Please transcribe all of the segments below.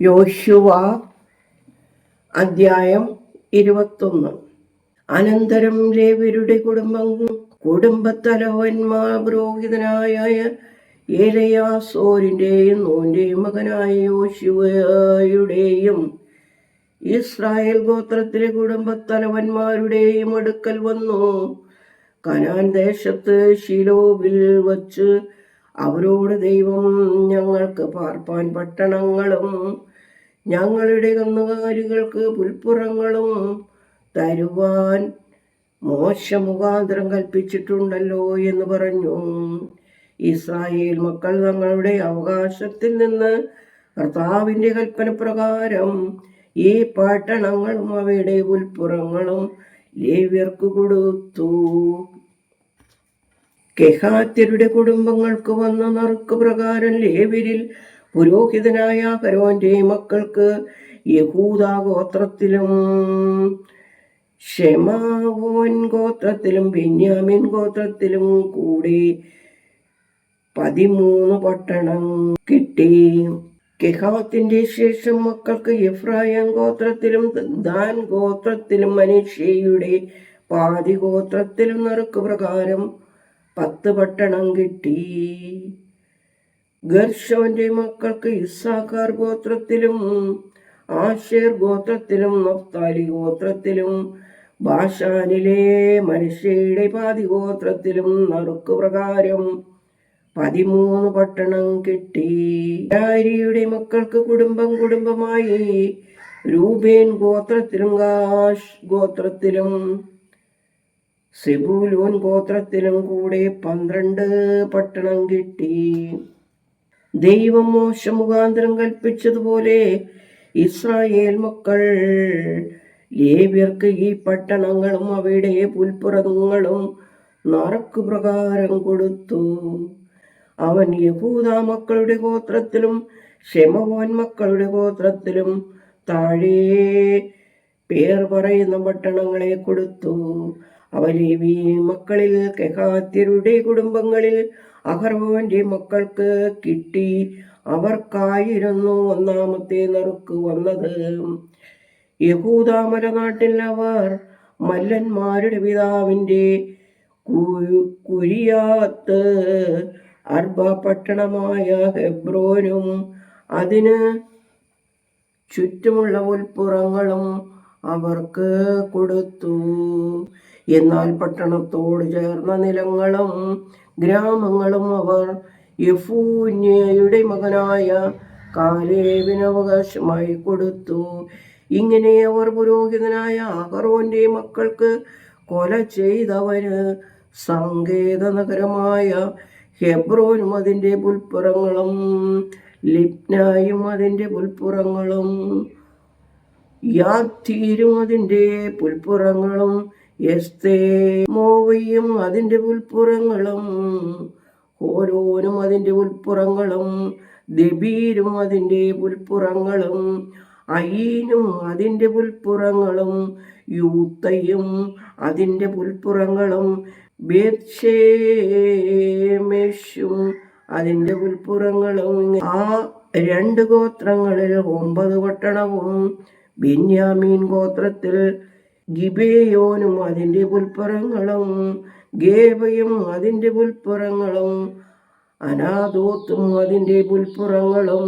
യോശുവ അധ്യായം ഇരുപത്തൊന്ന്. അനന്തരം ലേവരുടെ കുടുംബം കുടുംബത്തലവന്മാർ പുരോഹിതനായ ഏലയാസോരിന്റെയും നോന്റെയും മകനായ യോശുവയുടെയും ഇസ്രായേൽ ഗോത്രത്തിലെ കുടുംബത്തലവന്മാരുടെയും അടുക്കൽ വന്നു. കനാൻ ദേശത്ത് ശിലോവിൽ വച്ച് അവരോട് ദൈവം ഞങ്ങൾക്ക് പാർപ്പാൻ പട്ടണങ്ങളും ഞങ്ങളുടെ കന്നുകാലികൾക്ക് പുൽപ്പുറങ്ങളും തരുവാൻ മോശമുഖാന്തരം കൽപ്പിച്ചിട്ടുണ്ടല്ലോ എന്ന് പറഞ്ഞു. ഇസ്രായേൽ മക്കൾ തങ്ങളുടെ അവകാശത്തിൽ നിന്ന് കർത്താവിന്റെ കൽപ്പന പ്രകാരം ഈ പട്ടണങ്ങളും അവയുടെ പുൽപ്പുറങ്ങളും ലേവ്യർക്ക് കൊടുത്തു. കെഹാത്യരുടെ കുടുംബങ്ങൾക്ക് വന്ന നറുക്ക് പ്രകാരം ലേവ്യരിൽ പുരോഹിതനായ കരോന്റെ മക്കൾക്ക് യഹൂദ ഗോത്രത്തിലും ഷെമാവോൻ ഗോത്രത്തിലും ബെന്യാമിൻ ഗോത്രത്തിലും കൂടി പതിമൂന്ന് പട്ടണം കിട്ടി. കെഹാത്തിന്റെ ശേഷം മക്കൾക്ക് എഫ്രായം ഗോത്രത്തിലും ദാൻ ഗോത്രത്തിലും മനുഷ്യയുടെ പാതി ഗോത്രത്തിലും നറുക്ക് പ്രകാരം പത്ത് പട്ടണം കിട്ടി. ഗർഷോന്റെ മക്കൾക്ക് ഇസാഖാർ ഗോത്രത്തിലും ആശേർ ഗോത്രത്തിലും നഫ്താലി ഗോത്രത്തിലും ഭാഷാനിലെ മനുഷ്യയുടെ പാതി ഗോത്രത്തിലും നറുക്ക് പ്രകാരം പതിമൂന്ന് പട്ടണം കിട്ടി. ഭാര്യയുടെ മക്കൾക്ക് കുടുംബം കുടുംബമായി. രൂപേൻ ഗോത്രത്തിലും ഗാഷ് ഗോത്രത്തിലും സെബൂലൂൻ ഗോത്രത്തിലും കൂടെ പന്ത്രണ്ട് പട്ടണം കിട്ടി. ദൈവം മോശ മുഖാന്തരം കൽപ്പിച്ചതുപോലെ ഇസ്രായേൽ മക്കൾ ലേവ്യർക്ക് ഈ പട്ടണങ്ങളും അവയുടെ പുൽപ്പുറങ്ങളും നറക്കു പ്രകാരം കൊടുത്തു. അവൻ യഹൂദ മക്കളുടെ ഗോത്രത്തിലും ഷെമവോൻ മക്കളുടെ ഗോത്രത്തിലും താഴെ പേർ പറയുന്ന പട്ടണങ്ങളെ കൊടുത്തു. അവ ലേവി മക്കളിൽ കെഹാത്യരുടെ കുടുംബങ്ങളിൽ അഹർവന്റെ മക്കൾക്ക് കിട്ടി. അവർക്കായിരുന്നു ഒന്നാമത്തെ നറുക്ക് വന്നത്. യഹൂദാമര നാട്ടിൽ അവർ മല്ലന്മാരുടെ പിതാവിന്റെ കുരിയാത്ത് അർബ പട്ടണമായ ഹെബ്രോനും അതിന് ചുറ്റുമുള്ള ഉൽപ്പുറങ്ങളും അവർക്ക് കൊടുത്തു. എന്നാൽ പട്ടണത്തോട് ചേർന്ന നിലങ്ങളും ഗ്രാമങ്ങളും അവർ യഫൂന്യയുടെ മകനായ കാലേവിന് അവകാശമായി കൊടുത്തു. ഇങ്ങനെ അവർ പുരോഹിതനായ അഹറോന്റെ മക്കൾക്ക് കൊല ചെയ്തവന് സങ്കേത നഗരമായ ഹെബ്രോനും അതിന്റെ പുൽപ്പുറങ്ങളും ലിപ്നായും അതിന്റെ പുൽപ്പുറങ്ങളും യാത്തീരും അതിന്റെ പുൽപ്പുറങ്ങളും മോവയും അതിന്റെ ഉൽപ്പുറങ്ങളും ഓരോനും അതിന്റെ ഉൽപ്പുറങ്ങളും ദബീരും അതിന്റെ ഉൽപ്പുറങ്ങളും അയീനും അതിന്റെ പുൽപ്പുറങ്ങളും യൂത്തയും അതിന്റെ പുൽപ്പുറങ്ങളും ബേത്ഷേമെഷും അതിന്റെ പുൽപ്പുറങ്ങളും ആ രണ്ട് ഗോത്രങ്ങളിൽ ഒമ്പത് പട്ടണവും ബെന്യാമീൻ ഗോത്രത്തിൽ ഗിബേയോനും അതിന്റെ പുൽപ്പുറങ്ങളും ഗേബയും അതിന്റെ പുൽപ്പുറങ്ങളും അനാദോത്തും അതിന്റെ പുൽപ്പുറങ്ങളും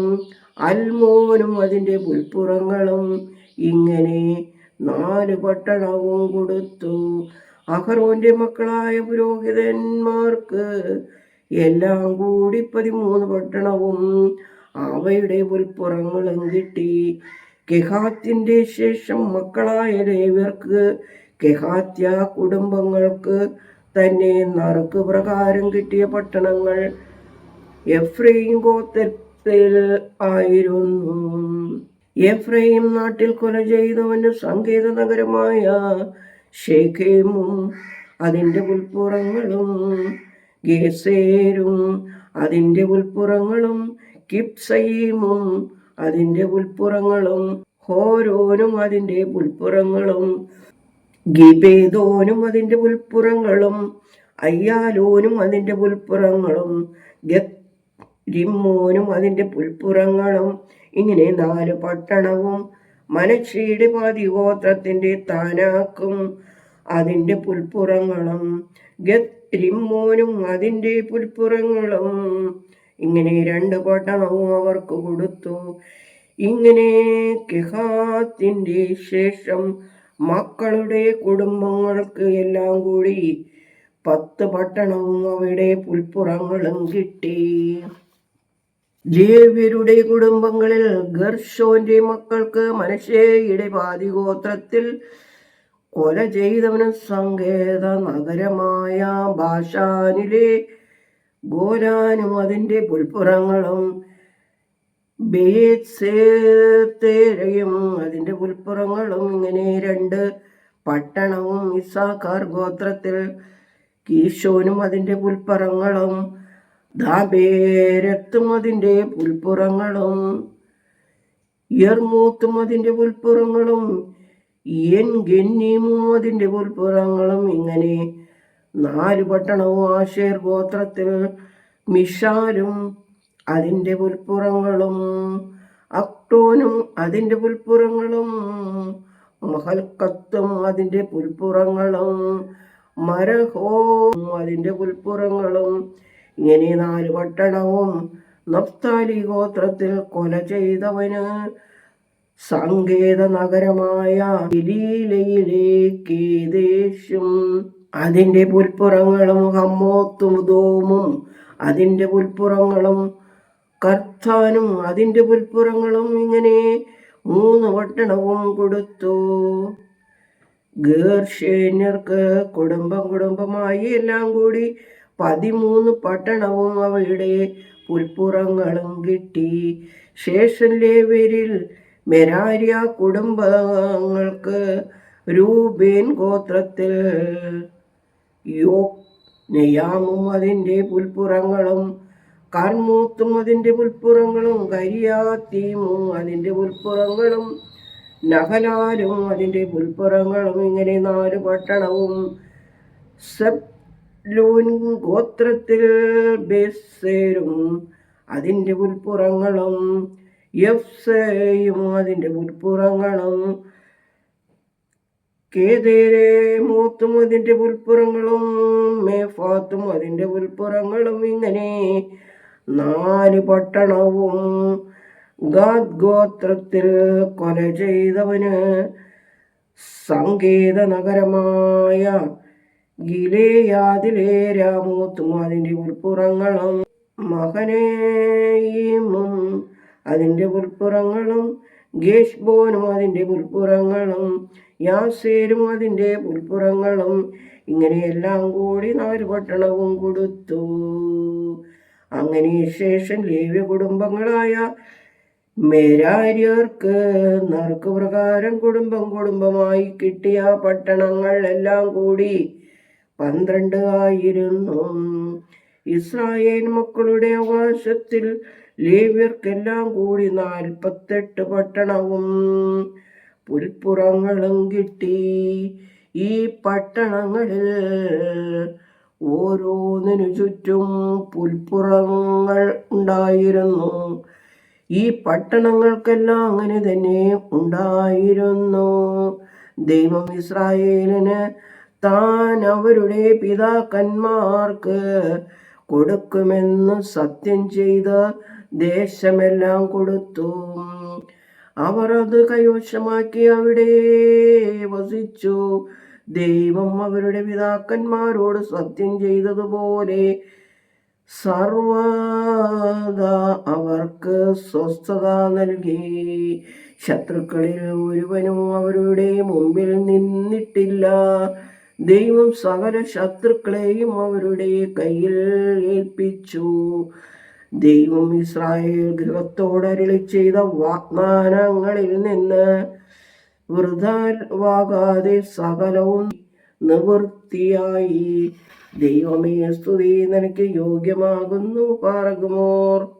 അൽമോനും അതിന്റെ പുൽപ്പുറങ്ങളും ഇങ്ങനെ നാല് പട്ടണവും കൊടുത്തു. അഹറോന്റെ മക്കളായ പുരോഹിതന്മാർക്ക് എല്ലാം കൂടി പതിമൂന്ന് പട്ടണവും അവയുടെ പുൽപ്പുറങ്ങളും കിട്ടി. കെഹാത്തിന്റെ ശേഷം മക്കളായ ലേവ്യർക്ക് കെഹാത്യ കുടുംബങ്ങൾക്ക് തന്നെ നറുക്ക് പ്രകാരം കിട്ടിയ പട്ടണങ്ങൾ എഫ്രൈം ഗോത്രത്തിൽ ആയിരുന്നു. എഫ്രൈം നാട്ടിൽ കൊല ചെയ്തവന് സങ്കേത നഗരമായ ഷേഖേമും അതിന്റെ ഉൾപ്പുറങ്ങളും ഗേസേരും അതിന്റെ ഉൾപ്പുറങ്ങളും കിപ്സയീമും അതിന്റെ ഉൾപ്പുറങ്ങളും ഹോരോനും അതിന്റെ പുൽപ്പുറങ്ങളും ഗിബേദോനും അതിന്റെ പുൽപ്പുറങ്ങളും അയ്യാലോനും അതിന്റെ പുൽപ്പുറങ്ങളും ഗിമ്മോനും അതിന്റെ പുൽപ്പുറങ്ങളും. ഇങ്ങനെ നാല് പട്ടണവും മനുഷ്യയുടെ പാതി ഗോത്രത്തിന്റെ താനാക്കും അതിന്റെ പുൽപ്പുറങ്ങളും ഗിമ്മോനും അതിന്റെ പുൽപ്പുറങ്ങളും. ഇങ്ങനെ രണ്ട് പട്ടണവും അവർക്ക് കൊടുത്തു. ഇങ്ങനെ കെഹാത്തിന്റെ ശേഷം മക്കളുടെ കുടുംബങ്ങൾക്ക് എല്ലാം കൂടി പത്ത് പട്ടണവും അവയുടെ പുൽപ്പുറങ്ങളും കിട്ടി. ലേവ്യരുടെ കുടുംബങ്ങളിൽ ഗർഷോന്റെ മക്കൾക്ക് മനശേയുടെ പാതി ഗോത്രത്തിൽ കൊല ചെയ്തവന് സങ്കേത നഗരമായ ഭാഷാനിലെ ഗോരാനും അതിന്റെ പുൽപ്പുറങ്ങളും ബേത്സേരയും അതിന്റെ പുൽപ്പുറങ്ങളും ഇങ്ങനെ രണ്ട് പട്ടണവും ഇസാഖാർ ഗോത്രത്തിൽ കീശോനും അതിന്റെ പുൽപ്പുറങ്ങളും ദാബേരത്തും അതിന്റെ പുൽപ്പുറങ്ങളും ഇയർമൂത്തും അതിന്റെ പുൽപ്പുറങ്ങളും എൻ ഗന്നീമും അതിന്റെ പുൽപ്പുറങ്ങളും. ഇങ്ങനെ നാല് പട്ടണവും ആശേർ ഗോത്രത്തിൽ മിഷാലും അതിന്റെ പുൽപ്പുറങ്ങളും അക്ടോനും അതിന്റെ പുൽപ്പുറങ്ങളും മഹൽക്കത്തും അതിന്റെ പുൽപ്പുറങ്ങളും മരഹോം അതിന്റെ പുൽപ്പുറങ്ങളും ഇങ്ങനെ നാല് പട്ടണവും നഫ്താലി ഗോത്രത്തിൽ കൊല ചെയ്തവന് സങ്കേത നഗരമായ ഗലീലയിലേക്കേദേശും അതിന്റെ പുൽപ്പുറങ്ങളും ഹമ്മോത്തും ദോമും അതിന്റെ പുൽപ്പുറങ്ങളും കർത്താനും അതിന്റെ പുൽപ്പുറങ്ങളും ഇങ്ങനെ മൂന്ന് പട്ടണവും കൊടുത്തു. ഗേർഷേന്യർക്ക് കുടുംബം കുടുംബമായി എല്ലാം കൂടി പതിമൂന്ന് പട്ടണവും അവയുടെ പുൽപ്പുറങ്ങളും കിട്ടി. ശേഷം ലേവരിൽ മെരാരിയ കുടുംബങ്ങൾക്ക് രൂപേൻ ഗോത്രത്തിൽ യോ നെയ്യാമും അതിന്റെ പുൽപ്പുറങ്ങളും കർമൂത്തും അതിന്റെ പുൽപ്പുറങ്ങളും കരിയാത്തീമും അതിന്റെ പുൽപ്പുറങ്ങളും നഹലാലും അതിന്റെ പുൽപ്പുറങ്ങളും ഇങ്ങനെ നാല് പട്ടണവും. സെബ്ലൂൻ ഗോത്രത്തിൽ ബേസേരും അതിന്റെ പുൽപ്പുറങ്ങളും യഫ്സയും അതിന്റെ പുൽപ്പുറങ്ങളും. കേതേരെ മൂത്തും അതിന്റെ പുൽപ്പുറങ്ങളും മേഫാത്തും അതിന്റെ പുൽപ്പുറങ്ങളും ഇങ്ങനെ നാല് പട്ടണവും ഗാദ് ഗോത്രത്തിൽ കൊല ചെയ്തവന് സങ്കേത നഗരമായ ഗിലേയാദിലെ രാമൂത്തും അതിന്റെ ഉൾപ്പുറങ്ങളും മകനേയും അതിന്റെ പുൽപ്പുറങ്ങളും ഗേഷ്ബോനും അതിന്റെ പുൽപ്പുറങ്ങളും യാസേരും അതിന്റെ പുൽപ്പുറങ്ങളും ഇങ്ങനെയെല്ലാം കൂടി നാല് പട്ടണവും കൊടുത്തു. അങ്ങനെ ശേഷം ലേവ്യ കുടുംബങ്ങളായ മേരാര്യർക്ക് നറുക്ക് പ്രകാരം കുടുംബം കുടുംബമായി കിട്ടിയ പട്ടണങ്ങൾ എല്ലാം കൂടി പന്ത്രണ്ട് ആയിരുന്നു. ഇസ്രായേൽ മക്കളുടെ അവകാശത്തിൽ ലേവ്യർക്കെല്ലാം കൂടി നാൽപ്പത്തെട്ട് പട്ടണവും പുൽപ്പുറങ്ങളും കിട്ടി. ഈ പട്ടണങ്ങളിൽ ഓരോന്നിനു ചുറ്റും പുൽപ്പുറങ്ങൾ ഉണ്ടായിരുന്നു. ഈ പട്ടണങ്ങൾക്കെല്ലാം അങ്ങനെ തന്നെ ഉണ്ടായിരുന്നു. ദൈവം ഇസ്രായേലിന് താൻ അവരുടെ പിതാക്കന്മാർക്ക് കൊടുക്കുമെന്ന് സത്യം ചെയ്ത് ദേശമെല്ലാം കൊടുത്തു. അവർ അത് കൈവശമാക്കി അവിടെ വസിച്ചു. ദൈവം അവരുടെ പിതാക്കന്മാരോട് സത്യം ചെയ്തതുപോലെ സർവത അവർക്ക് സ്വസ്ഥത നൽകി. ശത്രുക്കളിൽ ഒരുവനും അവരുടെ മുമ്പിൽ നിന്നിട്ടില്ല. ദൈവം സകല ശത്രുക്കളെയും അവരുടെ കയ്യിൽ ഏൽപ്പിച്ചു. ദൈവം ഇസ്രായേൽ ഗൃഹത്തോടരളി ചെയ്ത വാഗ്ദാനങ്ങളിൽ നിന്ന് വൃഥാവാകാതെ സകലവും നിവൃത്തിയായി. ദൈവമേ സ്തുതി നിനക്ക് യോഗ്യമാകുന്നു പാറകുമോർ.